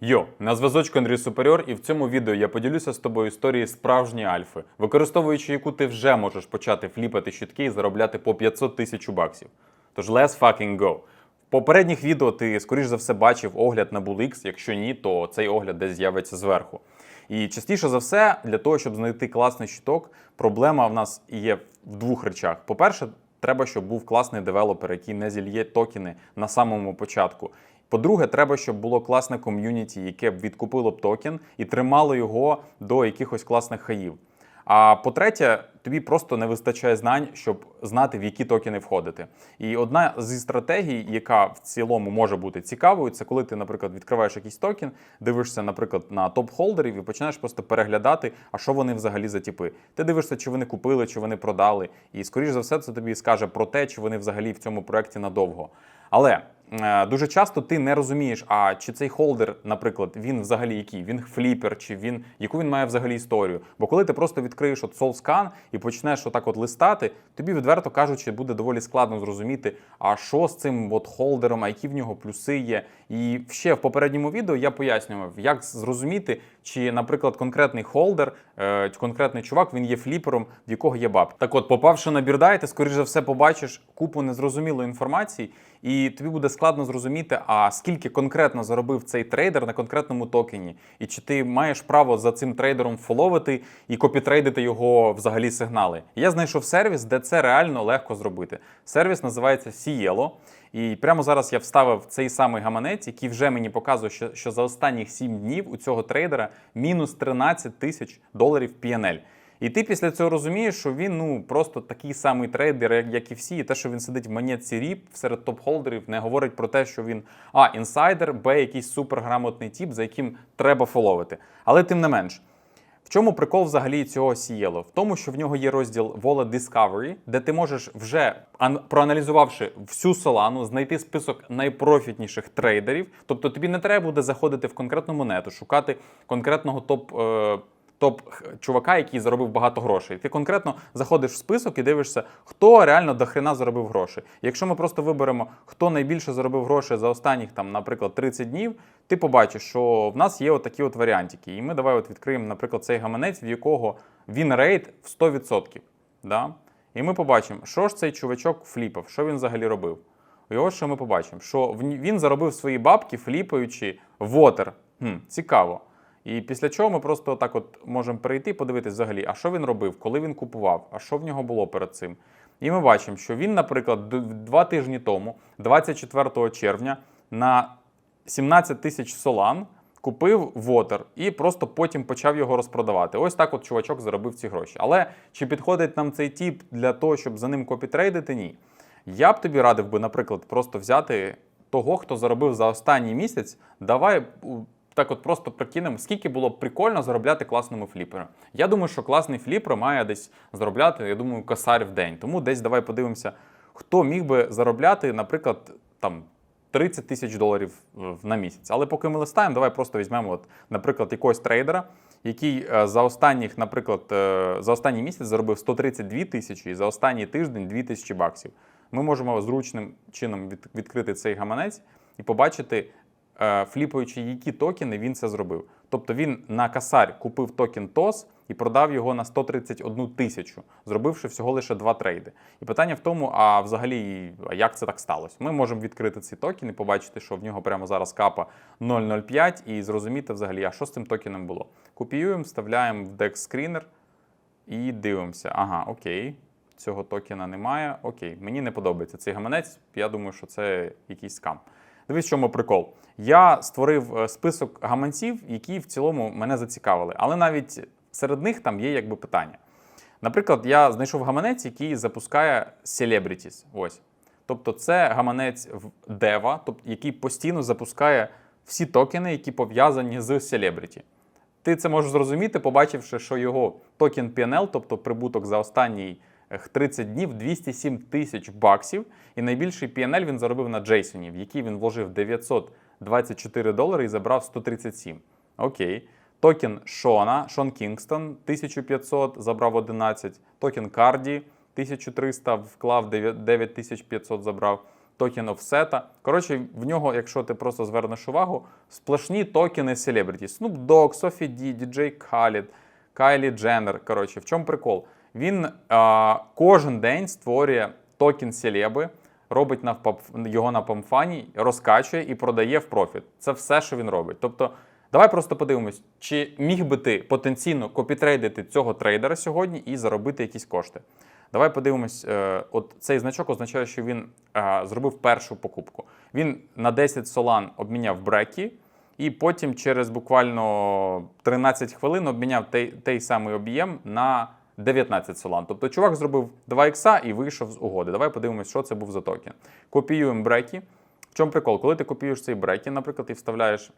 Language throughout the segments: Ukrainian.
Йо, на зв'язочку Андрій Суперіор, і в цьому відео я поділюся з тобою історією справжньої альфи, використовуючи яку ти вже можеш почати фліпати щитки і заробляти по 500 тисяч баксів. Тож let's fucking go! В попередніх відео ти, скоріш за все, бачив огляд на BullX, якщо ні, то цей огляд десь з'явиться зверху. І частіше за все, для того, щоб знайти класний щиток, проблема в нас є в двох речах. По-перше, треба, щоб був класний девелопер, який не зільє токени на самому початку. По-друге, треба, щоб було класне ком'юніті, яке б відкупило б токен і тримало його до якихось класних хаїв. А по-третє, тобі просто не вистачає знань, щоб знати, в які токени входити. І одна зі стратегій, яка в цілому може бути цікавою, це коли ти, наприклад, відкриваєш якийсь токен, дивишся, наприклад, на топ-холдерів і починаєш просто переглядати, а що вони взагалі за тіпи. Ти дивишся, чи вони купили, чи вони продали. І скоріш за все, це тобі скаже про те, чи вони взагалі в цьому проєкті надовго. Але дуже часто ти не розумієш, а чи цей холдер, наприклад, він взагалі який? Він фліпер, чи він яку він має взагалі історію. Бо коли ти просто відкриєш от SoulScan і почнеш отак от листати, тобі відверто кажучи, буде доволі складно зрозуміти, а що з цим от холдером, а які в нього плюси є. І ще в попередньому відео я пояснював, як зрозуміти, чи, наприклад, конкретний холдер, е, конкретний чувак, він є фліпером, в якого є баб. Так от, попавши на бірдай, ти скоріш за все побачиш купу незрозумілої інформації, і тобі буде складно зрозуміти, а скільки конкретно заробив цей трейдер на конкретному токені, і чи ти маєш право за цим трейдером фоловити і копітрейдити його взагалі сигнали. Я знайшов сервіс, де це реально легко зробити. Сервіс називається Cielo. І прямо зараз я вставив цей самий гаманець, який вже мені показує, що, що за останніх 7 днів у цього трейдера мінус 13 тисяч доларів PNL. І ти після цього розумієш, що він ну просто такий самий трейдер, як, і всі. І те, що він сидить в монетці ріп серед топ-холдерів, не говорить про те, що він а інсайдер, б якийсь суперграмотний тіп, за яким треба фоловити. Але тим не менш. В чому прикол взагалі цього Сієло? В тому, що в нього є розділ Wallet Discovery, де ти можеш вже проаналізувавши всю солану, знайти список найпрофітніших трейдерів. Тобто тобі не треба буде заходити в конкретну монету, шукати конкретного топ. Топ чувака, який заробив багато грошей. Ти конкретно заходиш в список і дивишся, хто реально до хрена заробив грошей. Якщо ми просто виберемо, хто найбільше заробив грошей за останніх, там, наприклад, 30 днів, ти побачиш, що в нас є отакі от варіантики. І ми давай от відкриємо, наприклад, цей гаманець, в якого він рейд в 100%. Да? І ми побачимо, що ж цей чувачок фліпав, що він взагалі робив. І ось що ми побачимо, що він заробив свої бабки, фліпаючи вотер. Хм, цікаво. І після чого ми просто так от можемо перейти, подивитись взагалі, а що він робив, коли він купував, а що в нього було перед цим. І ми бачимо, що він, наприклад, два тижні тому, 24 червня, на 17 тисяч солан купив вотер і просто потім почав його розпродавати. Ось так от чувачок заробив ці гроші. Але чи підходить нам цей тіп для того, щоб за ним копітрейдити? Ні. Я б тобі радив би, наприклад, просто взяти того, хто заробив за останній місяць. Давай так от просто прикинемо, скільки було б прикольно заробляти класному фліперу. Я думаю, що класний фліпер має десь заробляти, я думаю, косарь в день. Тому десь давай подивимося, хто міг би заробляти, наприклад, там. 30 тисяч доларів е, на місяць. Але поки ми листаємо, давай просто візьмемо, от, наприклад, якогось трейдера, який е, за останніх, наприклад, е, за останній місяць заробив 132 тисячі і за останній тиждень 2 тисячі баксів. Ми можемо зручним чином від- відкрити цей гаманець і побачити, е, фліпаючи, які токени він це зробив. Тобто він на касарь купив токен TOS і продав його на 131 тисячу, зробивши всього лише два трейди. І питання в тому, а взагалі, а як це так сталося? Ми можемо відкрити цей токен і побачити, що в нього прямо зараз капа 0,05 і зрозуміти взагалі, а що з цим токеном було. Копіюємо, вставляємо в DEX Screener і дивимося. Ага, окей. Цього токена немає. Окей, мені не подобається цей гаманець. Я думаю, що це якийсь скам. Дивись, в чому прикол. Я створив е, список гаманців, які в цілому мене зацікавили. Але навіть серед них там є якби питання. Наприклад, я знайшов гаманець, який запускає Celebrities. Ось. Тобто, це гаманець в Deva, тобто, який постійно запускає всі токени, які пов'язані з Celebrity. Ти це можеш зрозуміти, побачивши, що його токен PNL, тобто прибуток за останній 30 днів 207 тисяч баксів. І найбільший PNL він заробив на Джейсоні, в який він вложив 924 долари і забрав 137. Окей. Токен Шона, Шон Кінгстон 1500, забрав 11. Токен Карді 1300, вклав 9 9500, забрав. токен офсета. Коротше, в нього, якщо ти просто звернеш увагу, сплошні токени селебриті. Snoop Dogg, Софі Ді, Діджей Khaled, Кайлі Дженнер. Коротше, в чому прикол? Він а, кожен день створює токен селеби, робить на його на памфані, розкачує і продає в профіт. Це все, що він робить. Тобто, давай просто подивимось, чи міг би ти потенційно копітрейдити цього трейдера сьогодні і заробити якісь кошти. Давай подивимось, е, от цей значок означає, що він е, зробив першу покупку. Він на 10 солан обміняв брекі, і потім через буквально 13 хвилин обміняв той, той самий об'єм на 19 солан. Тобто чувак зробив 2 ікса і вийшов з угоди. Давай подивимось, що це був за токен. Копіюємо брекі. В чому прикол? Коли ти копіюєш цей брекі, наприклад, і вставляєш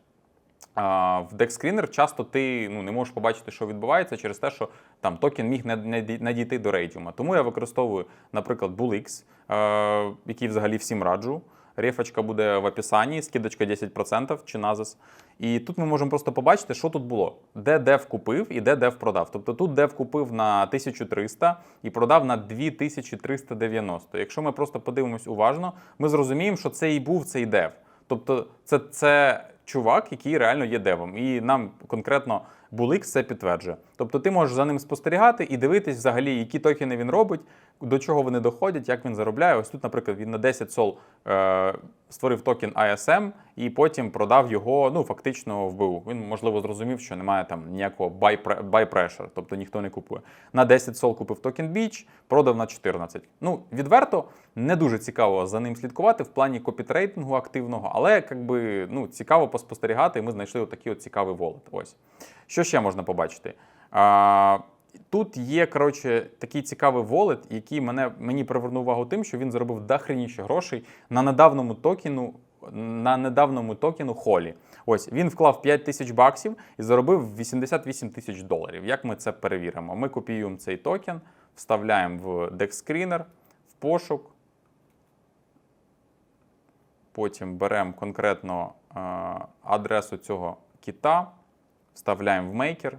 а, в DexScreener, часто ти ну, не можеш побачити, що відбувається через те, що там токен міг не, не, не дійти до рейдіума. Тому я використовую, наприклад, BullX, е, який взагалі всім раджу. Рефочка буде в описанні, скидочка 10% чи назис. І тут ми можемо просто побачити, що тут було, де дев купив і де дев продав. Тобто тут дев купив на 1300 і продав на 2390. Якщо ми просто подивимось уважно, ми зрозуміємо, що це і був цей дев. Тобто, це, це чувак, який реально є девом. І нам конкретно Булик це підтверджує. Тобто ти можеш за ним спостерігати і дивитись взагалі, які токени він робить, до чого вони доходять, як він заробляє. Ось тут, наприклад, він на 10 сол е, створив токен ISM і потім продав його, ну фактично вбив. Він можливо зрозумів, що немає там ніякого buy buy pressure, тобто ніхто не купує. На 10 сол купив токен Beach, продав на 14. Ну, відверто, не дуже цікаво за ним слідкувати в плані копітрейдингу активного, але якби ну цікаво поспостерігати. І ми знайшли отакий от цікавий волет. Ось що ще можна побачити. А, Тут є коротше такий цікавий волет, який мене мені привернув увагу тим, що він заробив дохреніше грошей на недавному токену. На недавному токену Холі. Ось він вклав 5 тисяч баксів і заробив 88 тисяч доларів. Як ми це перевіримо? Ми копіюємо цей токен, вставляємо в DexScreener, в пошук. Потім беремо конкретно е, адресу цього кіта, вставляємо в мейкер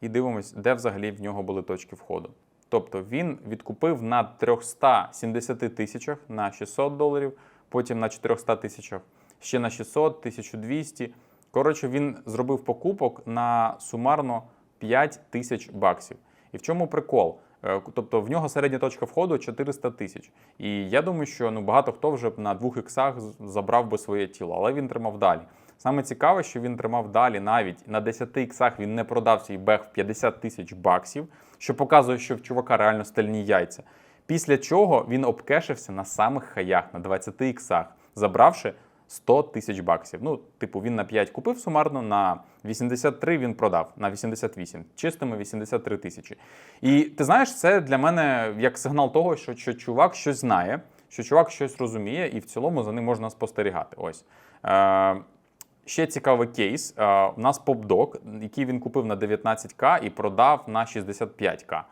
і дивимося, де взагалі в нього були точки входу. Тобто він відкупив на 370 тисячах на 600 доларів, потім на 400 тисячах, ще на 600, 1200. Коротше, він зробив покупок на сумарно 5 тисяч баксів. І в чому прикол? Е, Тобто в нього середня точка входу 400 тисяч. І я думаю, що ну, багато хто вже на двох іксах забрав би своє тіло, але він тримав далі. Саме цікаве, що він тримав далі навіть на 10 іксах він не продав свій бег в 50 тисяч баксів, що показує, що в чувака реально стальні яйця. Після чого він обкешився на самих хаях на 20 іксах, забравши 100 тисяч баксів. Ну, типу, він на 5 купив сумарно, на 83 він продав, на 88, чистими 83 тисячі. І ти знаєш, це для мене як сигнал того, що, що чувак щось знає, що чувак щось розуміє, і в цілому за ним можна спостерігати. Ось. Е, Ще цікавий кейс. У нас PopDoc, який він купив на 19к і продав на 65к.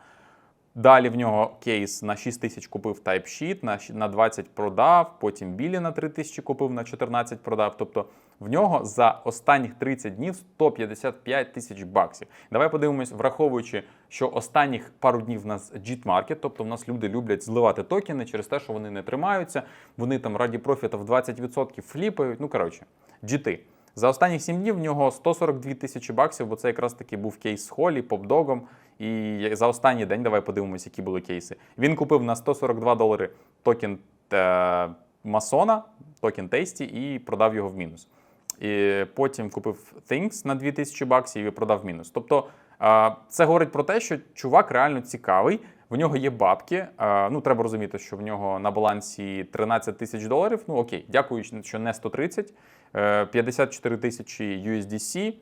Далі в нього кейс на 6 тисяч купив TypeSheet, на 20 продав, потім білі на 3 тисячі купив, на 14 продав. Тобто в нього за останніх 30 днів 155 тисяч баксів. Давай подивимось, враховуючи, що останніх пару днів в нас Market, тобто в нас люди люблять зливати токени через те, що вони не тримаються, вони там раді профіта в 20% фліпають. Ну коротше, JT. За останніх 7 днів в нього 142 тисячі баксів, бо це якраз таки був кейс з Холі, попдогом. І за останній день давай подивимося, які були кейси. Він купив на 142 долари токен е, Масона, токен Tasty, і продав його в мінус. І потім купив Things на 2000 баксів і продав в мінус. Тобто е, це говорить про те, що чувак реально цікавий. В нього є бабки. Е, Ну, треба розуміти, що в нього на балансі 13 тисяч доларів. Ну окей, дякую, що не 130, е, 54 тисячі USDC.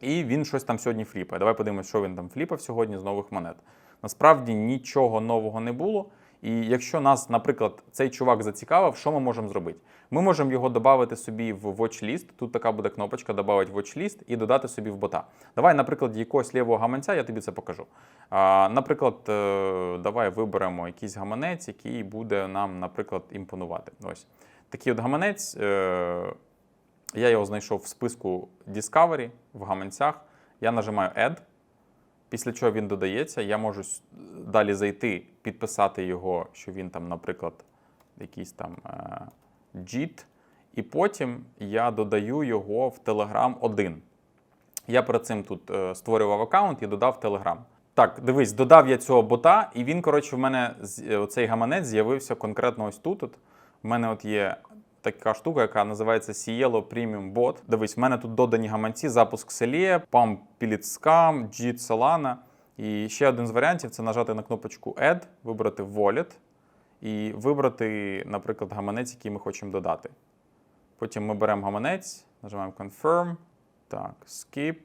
І він щось там сьогодні фліпає. Давай подивимось, що він там фліпав сьогодні з нових монет. Насправді нічого нового не було. І якщо нас, наприклад, цей чувак зацікавив, що ми можемо зробити? Ми можемо його додати собі в watchlist. Тут така буде кнопочка «Добавити watchlist» і додати собі в бота. Давай, наприклад, якогось лівого гаманця, я тобі це покажу. А, наприклад, е, давай виберемо якийсь гаманець, який буде нам, наприклад, імпонувати. Ось такий от гаманець. Е, я його знайшов в списку Discovery в гаманцях. Я нажимаю Add. Після чого він додається, я можу далі зайти, підписати його, що він там, наприклад, якийсь там е, JIT, і потім я додаю його в Telegram 1. Я перед цим тут е, створював аккаунт і додав Telegram. Так, дивись, додав я цього бота, і він, коротше, в мене е, оцей гаманець з'явився конкретно ось тут. В мене от є така штука, яка називається Cielo Premium Bot. Дивись, в мене тут додані гаманці, запуск Pump Pilot Scam, JIT Solana. І ще один з варіантів це нажати на кнопочку Add, вибрати Wallet і вибрати, наприклад, гаманець, який ми хочемо додати. Потім ми беремо гаманець, нажимаємо Confirm, так, Skip,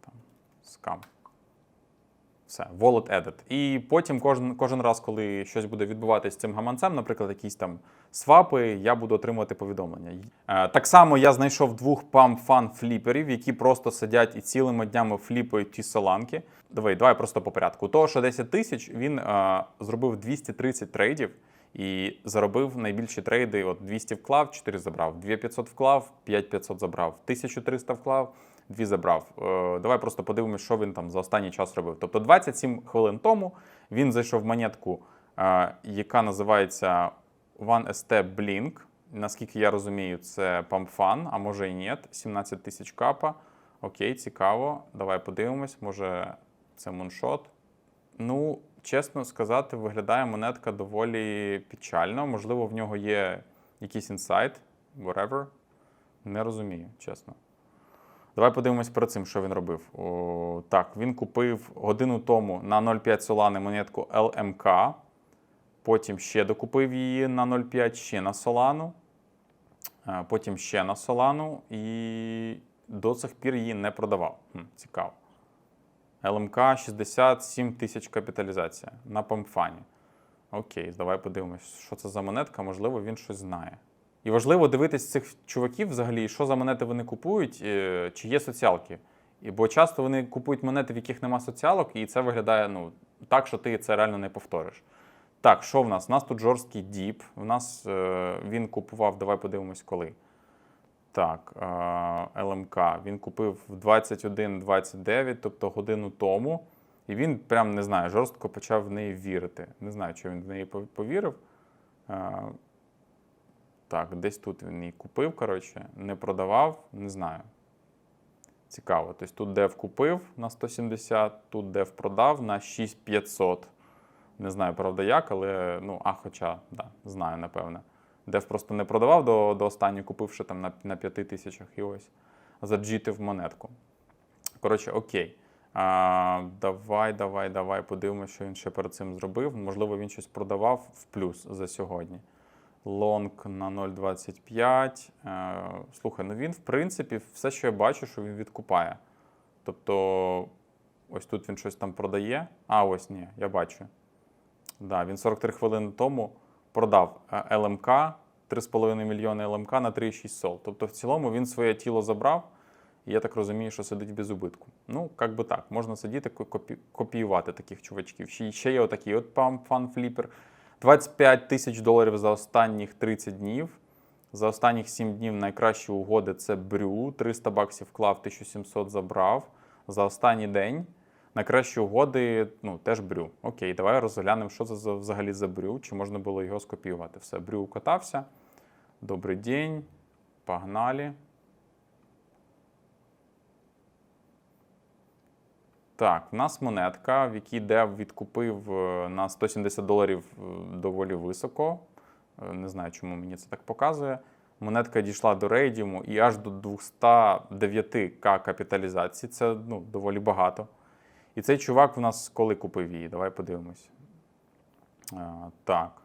там, Scam. Все, wallet edit. І потім кожен, кожен раз, коли щось буде відбуватися з цим гаманцем, наприклад, якісь там свапи, я буду отримувати повідомлення. Е, так само я знайшов двох fun фліперів, які просто сидять і цілими днями фліпають ті соланки. Давай, давай просто по порядку. Того, що 10 тисяч, він е, зробив 230 трейдів і заробив найбільші трейди. От 200 вклав, 4 забрав, 2500 вклав, 5500 забрав, 1300 вклав, 2 забрав. Е, давай просто подивимося, що він там за останній час робив. Тобто 27 хвилин тому він зайшов в монетку, е, яка називається OneST Blink. Наскільки я розумію, це PumpFun, а може і ні. 17 тисяч капа. Окей, цікаво. Давай подивимось, може це муншот. Ну, чесно сказати, виглядає монетка доволі печально. Можливо, в нього є якийсь інсайт, whatever. Не розумію, чесно. Давай подивимось перед цим, що він робив. О, так, він купив годину тому на 0,5 солани монетку LMK. Потім ще докупив її на 0,5 ще на солану. Е, Потім ще на солану і до цих пір її не продавав. Хм, цікаво. ЛМК 67 тисяч капіталізація на памфані. Окей, давай подивимось, що це за монетка, можливо, він щось знає. І важливо дивитись цих чуваків взагалі, що за монети вони купують, е, чи є соціалки. Бо часто вони купують монети, в яких нема соціалок, і це виглядає ну, так, що ти це реально не повториш. Так, що в нас? У нас тут жорсткий діп. У нас е, він купував, давай подивимось, коли. Так, е, ЛМК. Він купив в 21-29, тобто годину тому. І він прям не знаю, жорстко почав в неї вірити. Не знаю, чи він в неї повірив. Е, так, десь тут він її купив, коротше, не продавав, не знаю. Цікаво. Тобто тут дев купив на 170, тут дев продав на 6500. Не знаю, правда, як, але ну, а хоча, да, знаю, напевне. Дев просто не продавав до, до останнього, купивши там на, на 5 тисячах і ось заджітив монетку. Коротше, окей. А, давай, давай, давай подивимося, що він ще перед цим зробив. Можливо, він щось продавав в плюс за сьогодні. Лонг на 0,25. Е, слухай, ну він, в принципі, все, що я бачу, що він відкупає. Тобто, ось тут він щось там продає. А, ось ні, я бачу. Да, він 43 хвилини тому продав е, ЛМК 3,5 мільйони ЛМК на 3,6 сол. Тобто, в цілому він своє тіло забрав, і я так розумію, що сидить без убитку. Ну, як би так, можна сидіти, копі- копіювати таких чувачків. Ще є отакий от пам фан фліпер. 25 тисяч доларів за останніх 30 днів. За останніх 7 днів найкращі угоди це Брю. 300 баксів вклав, 1700 забрав. За останній день найкращі угоди ну, теж Брю. Окей, давай розглянемо, що це взагалі за Брю, чи можна було його скопіювати. Все, Брю укатався. Добрий день. Погнали. Так, в нас монетка, в якій Дев відкупив е, на 170 доларів е, доволі високо. Е, Не знаю, чому мені це так показує. Монетка дійшла до рейдіуму і аж до 209к капіталізації. Це ну, доволі багато. І цей чувак в нас коли купив її? Давай подивимось. А, так.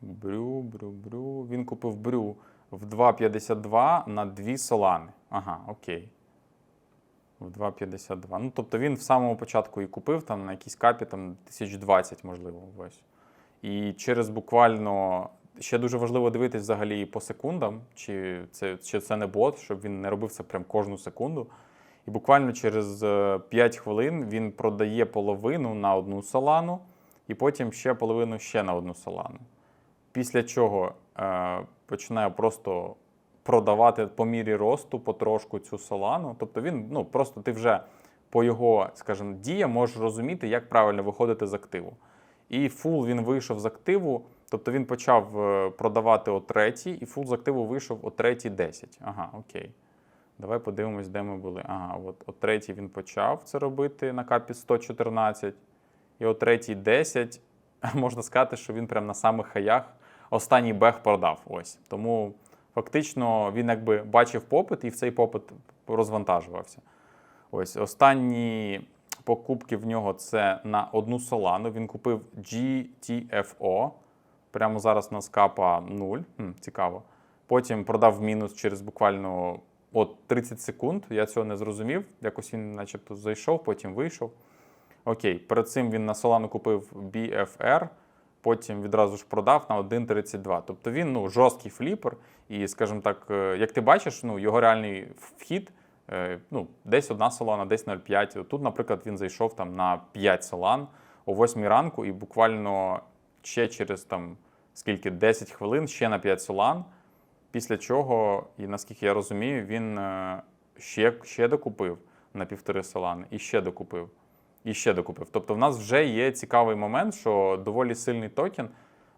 Брю, брю, брю. Він купив брю в 2,52 на 2 солани. Ага, окей. В 2,52. Ну, тобто він в самому початку і купив там на якійсь капі там 1020, можливо, ось. І через буквально ще дуже важливо дивитись взагалі по секундам, чи це, чи це не бот, щоб він не робив це прям кожну секунду. І буквально через е, 5 хвилин він продає половину на одну солану, і потім ще половину ще на одну солану. Після чого е, починає просто продавати по мірі росту потрошку цю солану. Тобто він, ну просто ти вже по його, скажімо, діям можеш розуміти, як правильно виходити з активу. І фул він вийшов з активу Тобто він почав е, продавати о третій, і фул з активу вийшов о третій 10. Ага, окей. Давай подивимось, де ми були. Ага, от о третій він почав це робити на капі 114. І о третій 10 можна сказати, що він прямо на самих хаях останній бег продав. Ось. Тому фактично він якби бачив попит і в цей попит розвантажувався. Ось останні покупки в нього це на одну солану. Він купив GTFO. Прямо зараз у нас капа 0. Хм, цікаво. Потім продав мінус через буквально от 30 секунд. Я цього не зрозумів. Якось він, начебто, зайшов, потім вийшов. Окей, перед цим він на Solana купив BFR, потім відразу ж продав на 1.32. Тобто він ну, жорсткий фліпер, і, скажімо так, е, як ти бачиш, ну, його реальний вхід е, ну, десь одна Solana, десь 0,5. Тут, наприклад, він зайшов там на 5 Solana о 8 ранку, і буквально ще через там скільки 10 хвилин ще на 5 Solana. Після чого, і наскільки я розумію, він е, ще, ще докупив на півтори Solana і ще докупив і ще докупив. Тобто, в нас вже є цікавий момент, що доволі сильний токен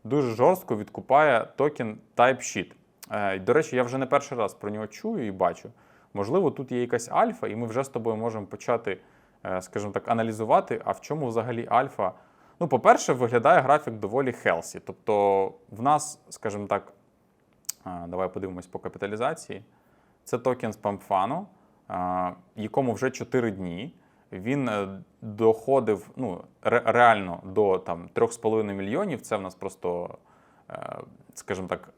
дуже жорстко відкупає токен TypeSheet. Е, До речі, я вже не перший раз про нього чую і бачу. Можливо, тут є якась альфа, і ми вже з тобою можемо почати, е, скажімо так, аналізувати, а в чому взагалі альфа. Ну, по-перше, виглядає графік доволі хелсі. Тобто, в нас, скажімо так, е, давай подивимось по капіталізації. Це токен з Памфану, якому вже 4 дні він е, доходив ну, ре- реально до там 3,5 мільйонів. Це в нас просто, е, скажімо так,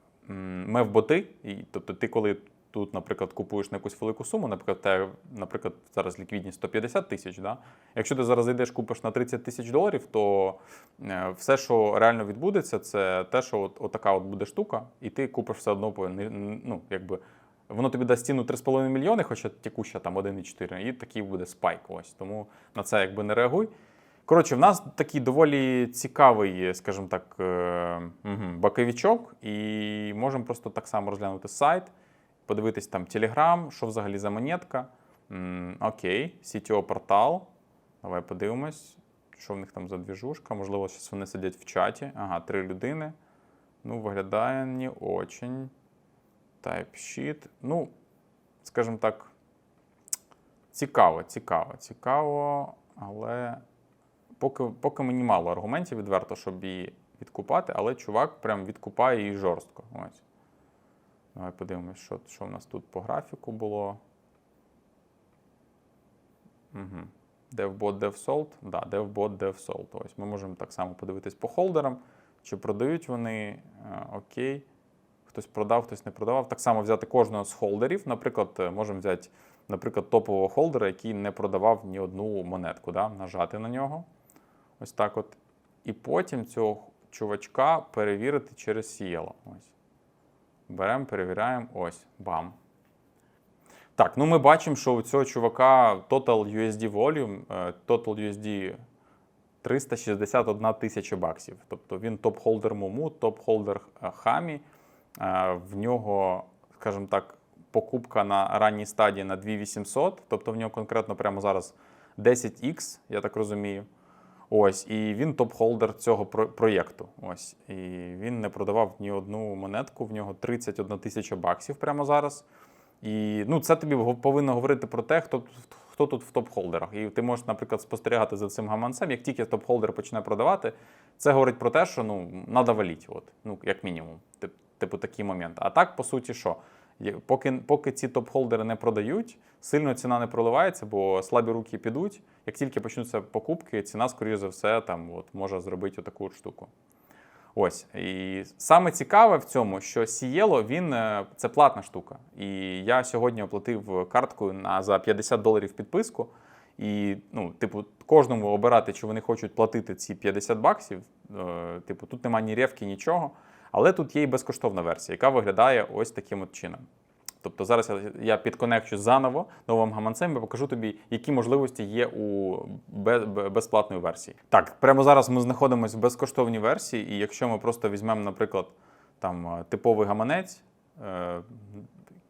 мев-боти. Тобто, ти коли тут, наприклад, купуєш на якусь велику суму, наприклад, те, наприклад, зараз ліквідність 150 тисяч. Да? Якщо ти зараз зайдеш, купиш на 30 тисяч доларів, то е, все, що реально відбудеться, це те, що от, отака от буде штука, і ти купиш все одно ну, якби. Воно тобі дасть ціну 3,5 мільйони, хоча текуща там 1,4, і такий буде спайк. Ось тому на це якби не реагуй. Коротше, в нас такий доволі цікавий, скажімо так, е, боковичок, і можемо просто так само розглянути сайт, подивитись там Telegram, що взагалі за монетка. Окей, CTO портал. Давай подивимось, що в них там за двіжушка. Можливо, зараз вони сидять в чаті. Ага, три людини. Ну, виглядає не очень. TypeSheet. Ну, скажімо так, цікаво, цікаво, цікаво, але поки, поки мені мало аргументів відверто, щоб її відкупати, але чувак прям відкупає її жорстко. Ось. Давай подивимось, що, що в нас тут по графіку було. Угу. DevBot, DevSold. Да, DevBot, DevSold. Ось ми можемо так само подивитись по холдерам, чи продають вони. Е, Окей. Хтось продав, хтось не продавав. Так само взяти кожного з холдерів. Наприклад, е, можемо взяти, наприклад, топового холдера, який не продавав ні одну монетку, да? нажати на нього. Ось так от. І потім цього чувачка перевірити через Cielo. Беремо, перевіряємо. Ось, бам. Так, ну ми бачимо, що у цього чувака Total USD Volume, е, Total USD 361 тисяча баксів. Тобто він топ-холдер Муму, топ-холдер е, Хамі. Е, В нього, скажімо так, покупка на ранній стадії на 2800, тобто в нього конкретно прямо зараз 10x, я так розумію. Ось, і він топ-холдер цього про- проєкту. Ось, і він не продавав ні одну монетку, в нього 31 тисяча баксів прямо зараз. І ну, це тобі повинно говорити про те, хто, хто тут в топ-холдерах. І ти можеш, наприклад, спостерігати за цим гаманцем. Як тільки топ-холдер почне продавати, це говорить про те, що ну, треба валіть, от, ну, як мінімум. Тип- Типу такий момент. А так, по суті, що? Поки, поки ці топ-холдери не продають, сильно ціна не проливається, бо слабі руки підуть. Як тільки почнуться покупки, ціна, скоріш за все, там, от, може зробити таку штуку. Ось. І саме цікаве в цьому, що Cielo, він е, це платна штука. І я сьогодні оплатив карткою на за 50 доларів підписку. І, ну, типу, кожному обирати, чи вони хочуть платити ці 50 баксів. Е, типу, тут немає ні ревки, нічого. Але тут є і безкоштовна версія, яка виглядає ось таким от чином. Тобто зараз я- підконекчу заново новим гаманцем і покажу тобі, які можливості є у бе- бе- безплатної версії. Так, прямо зараз ми знаходимося в безкоштовній версії, і якщо ми просто візьмемо, наприклад, там е, типовий гаманець,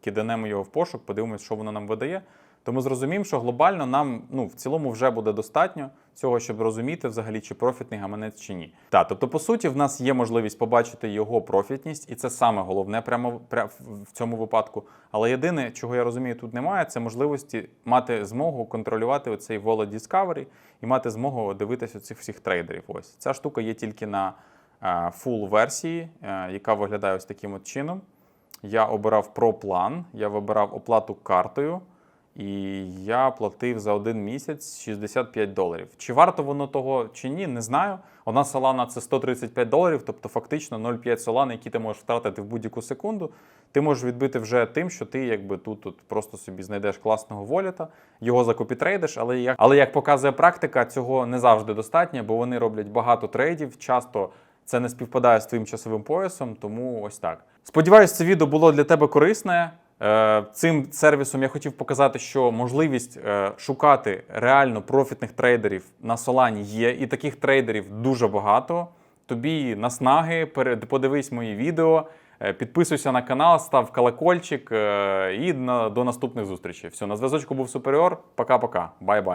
киданемо його в пошук, подивимось, що воно нам видає. То ми зрозуміємо, що глобально нам ну, в цілому вже буде достатньо цього, щоб розуміти взагалі, чи профітний гаманець чи ні. Так, тобто, по суті, в нас є можливість побачити його профітність, і це саме головне прямо пря- в цьому випадку. Але єдине, чого я розумію, тут немає, це можливості мати змогу контролювати оцей Wallet Discovery і мати змогу дивитися цих всіх трейдерів. Ось ця штука є тільки на е, full версії, е, яка виглядає ось таким от чином. Я обирав Pro план, я вибирав оплату картою, і я платив за один місяць 65 доларів. Чи варто воно того чи ні, не знаю. Одна солана це 135 доларів, тобто фактично 0,5 солани, які ти можеш втратити в будь-яку секунду. Ти можеш відбити вже тим, що ти якби тут, тут просто собі знайдеш класного воліта, його закопітрейдиш, але як, але як показує практика, цього не завжди достатньо, бо вони роблять багато трейдів, часто це не співпадає з твоїм часовим поясом, тому ось так. Сподіваюсь, це відео було для тебе корисне. Е, Цим сервісом я хотів показати, що можливість е, шукати реально профітних трейдерів на Солані є, і таких трейдерів дуже багато. Тобі наснаги, подивись мої відео, е, підписуйся на канал, став колокольчик і до наступних зустрічей. Все, на зв'язочку був Суперіор. Пока-пока. Бай-бай.